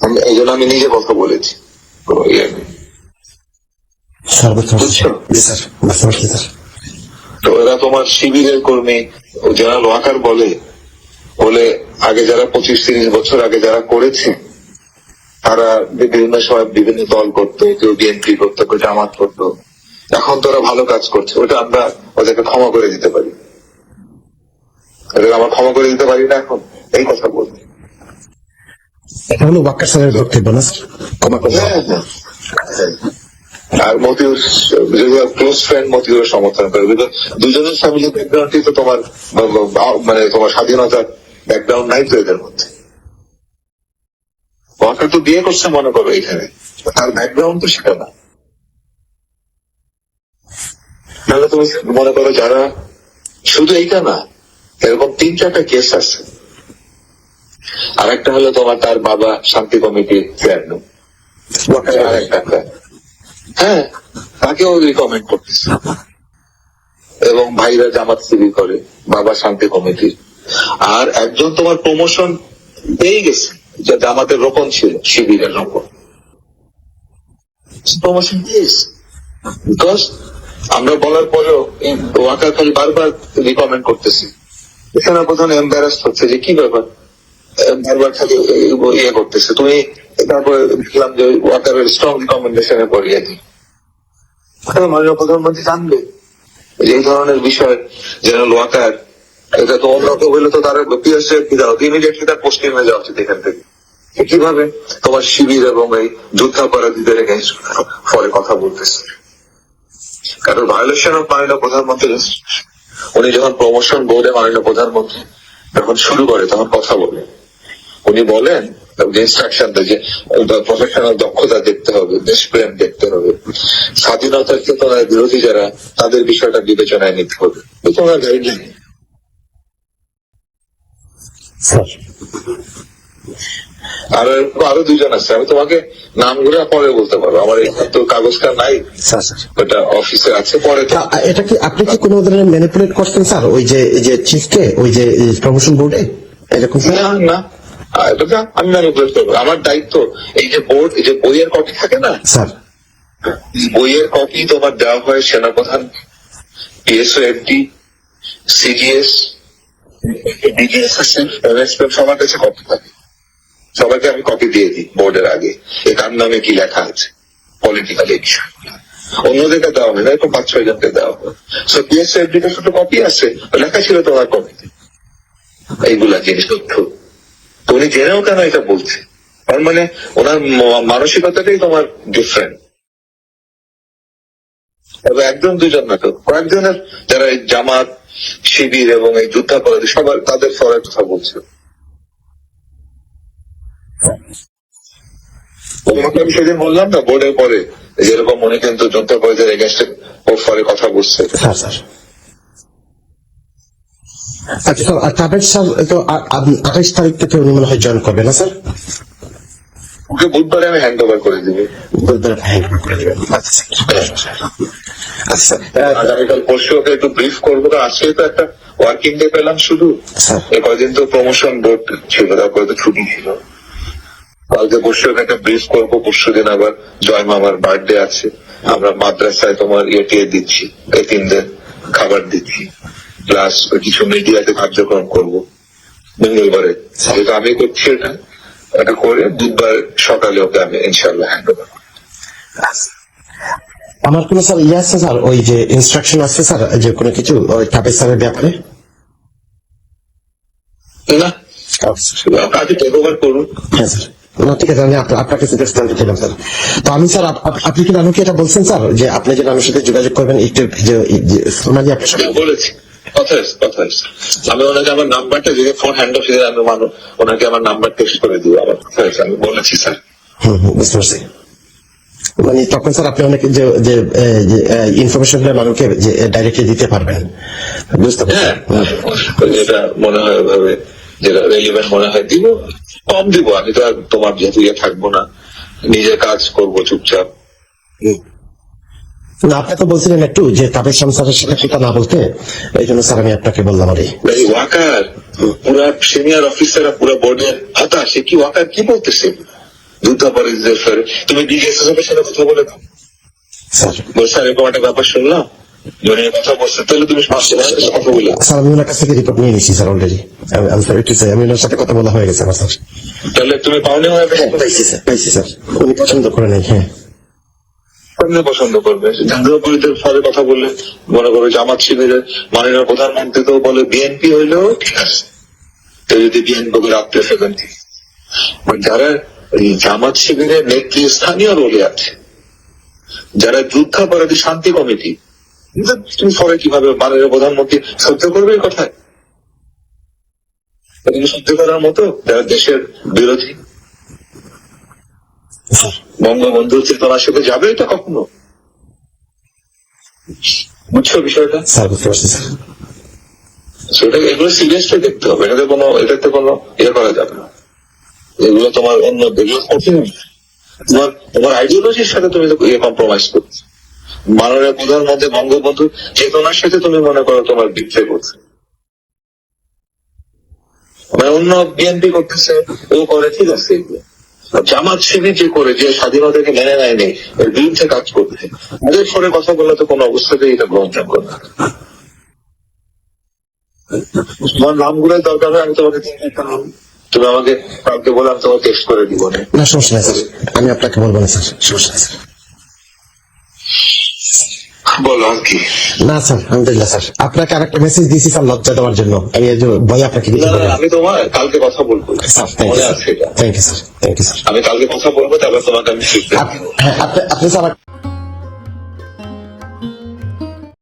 আমি এই জন্য আমি নিজে কথা বলেছি। কোনো ইয়ে নেই। তো এরা তোমার শিবিরের কর্মী ও যারা ওয়াকার বলে বলে আগে যারা পঁচিশ তিরিশ বছর আগে যারা করেছে তারা বিভিন্ন সময় বিভিন্ন দল করতো কেউ বিএনপি করতো কেউ জামাত করতো। এখন তো ওরা ভালো কাজ করছে ওটা আমরা ওদেরকে ক্ষমা করে দিতে পারি। ওদের আমরা ক্ষমা করে দিতে পারি না এখন এই কথা বলছি। এটা হলো ওয়াক্কার স্যারের বক্তব্য না ক্ষমা করবেন হ্যাঁ, হ্যাঁ। আর মতিউর যদি ক্লোজ ফ্রেন্ড মতিউর সমর্থন করে because দুজনের ফ্যামিলি ব্যাকগ্রাউন্ডই তো তোমার মানে তোমার স্বাধীনতার ব্যাকগ্রাউন্ড নাই তো এদের মধ্যে। ওয়াকার তো বিয়ে করছে মনে করো এখানে তার ব্যাকগ্রাউন্ড তো সেটা না তাহলে তুমি মনে করো যারা শুধু এইটা না এরকম তিন চারটা কেস আছে। আর একটা হলো তোমার তার বাবা শান্তি কমিটির চেয়ারম্যান আর একটা একটা। হ্যাঁ তাকেও রিকমেন্ড করতেছে। এবং ভাইরা জামাত শিবির করে বাবা শান্তি কমিটি। আর একজন তোমার প্রমোশন পেয়ে গেছে যা জামাতের রোপণ ছিল শিবিরের রোপণ। প্রমোশন পেয়েছে। বিকজ আমরা বলার পরেও ওয়াকার খালি বারবার রিকমেন্ড করতেছি। সেনাপ্রধান এম্বারাস হচ্ছে যে, কি ব্যাপার? বারবার খালি ইয়ে করতেছে। তুমি তারপরে দেখলাম যে, ওয়াকারের স্ট্রং রিকমেন্ডেশনে পড়িয়ে দিই মাননীয় প্রধানমন্ত্রী জানবে যে, এই ধরনের বিষয় জেনারেল ওয়াকার, এটা তো অন্য হলে তো তার দাও ইমিডিয়েটলি তার যাওয়া উচিত এখান থেকে। কীভাবে? তোমার শিবির এবং এই যুদ্ধাপরাধীদের ফলে কথা বলতেছে। কারণ ভায়োলেশন অফ মাননীয় প্রধানমন্ত্রী, উনি যখন প্রমোশন বোর্ডে মাননীয় প্রধানমন্ত্রী যখন শুরু করে, তখন কথা বলে। উনি বলেন ইনস্ট্রাকশন যে প্রফেশনাল দক্ষতা দেখতে হবে, দেশপ্রেম দেখতে হবে। স্বাধীনতার চেতনার বিরোধী যারা, তাদের বিষয়টা বিবেচনায় নিতে হবে। এটা ওনার গাইডলাইন আর আরও দুজন আছে। আমি তোমাকে নামগুলো পরে বলতে পারব। আমার এখানে তো কাগজটা নাই। ওটা অফিসে আছে পরে এটা কি আপনি কি কোনো ধরনের ম্যানিপুলেট করছেন স্যার? ওই যে যে চিফকে ওই যে প্রমোশন বোর্ডে এরকম না না। এটা আমি ম্যানিপুলেট করব। আমার দায়িত্ব এই যে বোর্ড এই যে বইয়ের কপি থাকে না? স্যার। বইয়ের কপি তোমার দেওয়া হয় সেনাপ্রধান PSO FD CDS DGS MSP সবার কাছে কপি থাকে। সবাইকে আমি কপি দিয়ে দিই বোর্ডের আগে। এ কার নামে কি লেখা আছে? পলিটিক্যাল বিষয় অন্যদেরকে দেওয়া হয় না, এরকম পাঁচ ছয় জনকে দেওয়া হয় সো পিএসও এফডিটা শুধু কপি আছে, লেখা ছিল তোমার কপিতে এইগুলা জিনিস তথ্য। উনি জেনেও কেন এটা বলছে? তার মানে ওনার মানসিকতাটাই তোমার ডিফারেন্ট তবে একজন দুজন না তো, কয়েকজনের যারা এই জামাত, শিবির এবং এই যুদ্ধাপরাধী সবার তাদের ফলের কথা বলছে। তোমাকে আমি সেদিন বললাম না বোর্ডের পরে। যেরকম উনি কিন্তু এগেনস্টে কথা বলছে স্যার স্যার। আচ্ছা তাবের স্যার তো আঠাইশ তারিখ থেকে উনি মনে হয় জয়েন করবে না স্যার? ওকে বুধবারে আমি হ্যান্ড ওভার করে দিবি। বুধবার হ্যাঁ করে দেবেন। আচ্ছা আচ্ছা আগামীকাল পরশু ওকে একটু ব্রিফ করব তো আজকে তো একটা ওয়ার্কিং ডে পেলাম শুধু। কয়দিন তো প্রমোশন বোর্ড ছিল তারপরে তো ছুটি ছিল। কালকে পরশু একটা ব্রিফ করব পরশু দিন আবার জয় মামার বার্থডে আছে। আমরা মাদ্রাসায় তোমার ইয়ে দিচ্ছি এই তিন দিন খাবার দিচ্ছি। প্লাস কিছু মিডিয়াতে কার্যক্রম করব। মঙ্গলবারে। যেহেতু আমি করছি এটা এটা করে বুধবার সকালে ওকে আমি ইনশাল্লাহ হ্যান্ড ওভার আমার কোনো স্যার ইয়ে আছে স্যার? ওই যে ইনস্ট্রাকশন আছে স্যার যে কোনো কিছু? ওই তাবের স্যারের ব্যাপারে? না। আগে টেক ওভার করুন। হ্যাঁ স্যার। না ঠিক আছে আমি আপনার কাছে স্যার তো আমি স্যার আপ- আপ- আপনি কি নানুকে এটা বলছেন স্যার যে আপনি সাথে যোগাযোগ করবেন একটু যে সোনালি আপনার সাথে বলেছি। কথা হয়েছে কথা হয়েছে আমি ওনাকে আমার নাম্বারটা যে ফোন হ্যান্ড অফ আমি ওনাকে আমার নাম্বার টেক্সট করে দিব আমার আমি বলেছি স্যার হুম হুম বুঝতে পারছি। মানে তখন স্যার আপনি অনেক যে যে ইনফরমেশন মানুষকে যে ডাইরেক্টলি দিতে পারবেন। বুঝতে পারছি। হ্যাঁ। যেটা মনে হয় যেটা রেলিভেন্ট মনে হয় দিব কম দিব। আমি তো আর তোমার যেহেতু ইয়ে থাকব না নিজের কাজ করব চুপচাপ। না আপনি তো বলছিলেন একটু যে তাদের সংসারের সাথে কথা না বলতে এই জন্য স্যার আমি আপনাকে বললাম আরে ওয়াকার পুরা সিনিয়র অফিসাররা পুরা বোর্ডের হতাশ সে কি ওয়াকার কি বলতেছে? ফেরে তুমি ডিএসএস এর সাথে কথা বলে দাও? স্যার। এরকম একটা ব্যাপার শুনলাম। কথা বলছে তাহলে তুমি কথা বলে। দাও। স্যার আমি ওনার কাছ থেকে রিপোর্ট নিয়ে নিচ্ছি স্যার অলরেডি আমি স্যার একটু চাই আমি ওনার সাথে কথা বলা হয়ে গেছে আমার স্যার। তাহলে তুমি পাওনি হয়ে পাইছি স্যার পাইছি স্যার। উনি পছন্দ করে নাই হ্যাঁ। কেমনে পছন্দ করবে? ফলে কথা বললে মনে করো জামাত শিবিরের মাননীয় প্রধানমন্ত্রী তো বলে বিএনপি হইলেও ঠিক আছে। যদি বিএনপি করে রাখতে ফেলেন যারা এই জামাত শিবিরের নেতৃস্থানীয় রোলে আছে যারা যুদ্ধাপরাধী শান্তি কমিটি তুমি পরে কীভাবে মাননীয় প্রধানমন্ত্রী সহ্য করবে এই কথায়? তুমি সহ্য করার মতো যারা দেশের বিরোধী। বঙ্গবন্ধুর চেতনার সাথে যাবে এটা কখনো? বুঝছ বিষয়টা? সেটা এগুলো সিরিয়াসলি দেখতে হবে। এটাতে কোনো এটাতে কোনো ইয়ে করা যাবে না। এগুলো তোমার অন্য এগুলো কঠিন। তোমার তোমার আইডিওলজির সাথে তুমি ইয়ে কম্প্রোমাইজ করছ। মাননীয় প্রধানমন্ত্রী বঙ্গবন্ধু চেতনার সাথে তুমি মনে করো তোমার বিক্রয় করছ মানে অন্য বিএনপি করতেছে, ও করে, ঠিক আছে। জামাত শিবির যে করে, যে স্বাধীনতাকে মেনে নেয়নি, এর বিরুদ্ধে কাজ করতে তাদের ফলে কথা বললে তো কোনো অবস্থাতেই এটা গ্রহণযোগ্য না। তোমার নামগুলোই দরকার হয়, আমি তোমাকে তুমি আমাকে কালকে বলে আমি তোমাকে টেক্সট করে দিব। না, সমস্যা আমি আপনাকে বলব না, স্যার। সমস্যা স্যার। বলো আর কি? না স্যার আলহামদুলিল্লাহ স্যার। আপনাকে আরেকটা মেসেজ দিয়েছি স্যার লজ্জা দেওয়ার জন্য। আমি আজ ভয় আপনাকে কিছু। আমি তোমার কালকে কথা বলব। Sir thank you sir. Thank you sir আমি কালকে কথা বলব তারপর তোমাকে আমি হ্যাঁ আপনি আপনি স্যার